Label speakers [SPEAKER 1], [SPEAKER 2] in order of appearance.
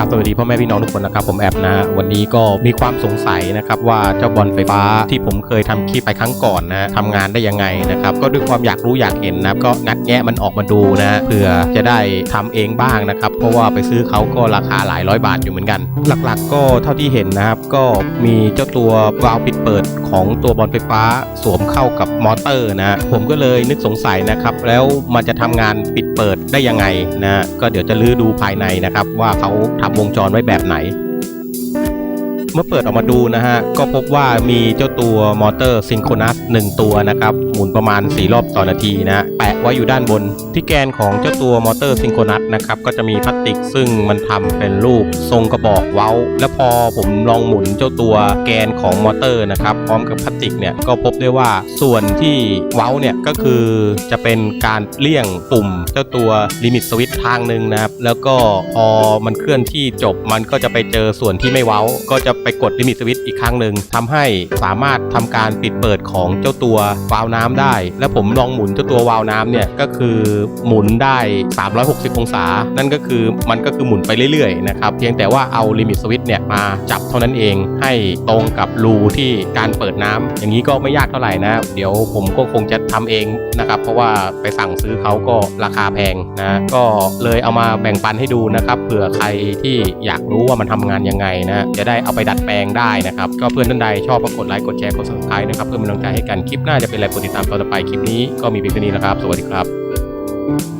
[SPEAKER 1] ราบสวัสดีพ่อแม่พี่น้องทุกคนนะครับผมแอบนะฮะวันนี้ก็มีความสงสัยนะครับว่าเจ้าบอลไฟฟ้าที่ผมเคยทำคลิปไปครั้งก่อนนะทำงานได้ยังไงนะครับก็ด้วยความอยากรู้อยากเห็นนะก็งัดแงะมันออกมาดูนะเพื่อจะได้ทำเองบ้างนะครับเพราะว่าไปซื้อเขาก็ราคาหลายร้อยบาทอยู่เหมือนกัน หลักๆ ก็เท่าที่เห็นนะครับก็มีเจ้าตัววาล์วปิดเปิดของตัวบอลไฟฟ้าสวมเข้ากับมอเตอร์นะผมก็เลยนึกสงสัยนะครับแล้วมันจะทำงานปิดเปิดได้ยังไงนะฮะก็เดี๋ยวจะลื้อดูภายในนะครับว่าเขาทำวงจรไว้แบบไหน เมื่อเปิดออกมาดูนะฮะ ก็พบว่ามีเจ้าตัวมอเตอร์ซิงโครนัส1ตัวนะครับ หมุนประมาณ 4 รอบต่อนาทีนะแปะไว้อยู่ด้านบน ที่แกนของเจ้าตัวมอเตอร์ซิงโครนัสนะครับ ก็จะมีพลาสติกซึ่งมันทำเป็นรูปทรงกระบอกเว้า แล้วพอผมลองหมุนเจ้าตัวแกนของมอเตอร์นะครับ พร้อมกับพลาสติกเนี่ยก็พบได้ว่าส่วนที่เว้าเนี่ยก็คือจะเป็นการเลี่ยงปุ่มเจ้าตัวลิมิตสวิตทางหนึ่งนะครับแล้วก็พอมันเคลื่อนที่จบมันก็จะไปเจอส่วนที่ไม่เว้าก็จะไปกดลิมิตสวิตช์อีกครั้งหนึ่งทำให้สามารถทำการปิดเปิดของเจ้าตัววาล์วน้ำได้ แล้วผมลองหมุนเจ้าตัววาล์วน้ำเนี่ยก็คือหมุนได้ 360 องศา นั่นก็คือมันก็คือหมุนไปเรื่อยๆนะครับเพียงแต่ว่าเอาลิมิตสวิตช์เนี่ยมาจับเท่านั้นเองให้ตรงกับรูที่การเปิดน้ำอย่างนี้ก็ไม่ยากเท่าไหร่นะ เดี๋ยวผมก็คงจะทำเองนะครับ เพราะว่าไปสั่งซื้อเขาก็ราคาแพงนะก็เลยเอามาแบ่งปันให้ดูนะครับเผื่อใครที่อยากรู้ว่ามันทำงานยังไงนะจะได้เอาไปดัดแปลงได้นะครับ ก็เพื่อนท่านใดชอบก็กดไลค์กดแชร์กด subscribe นะครับเพื่อเป็นกำลังใจให้กันคลิปหน้าจะเป็นอะไรโปรดติดตามตอนต่อไปคลิปนี้ก็มีเพียงเท่านี้นะครับ สวัสดีครับ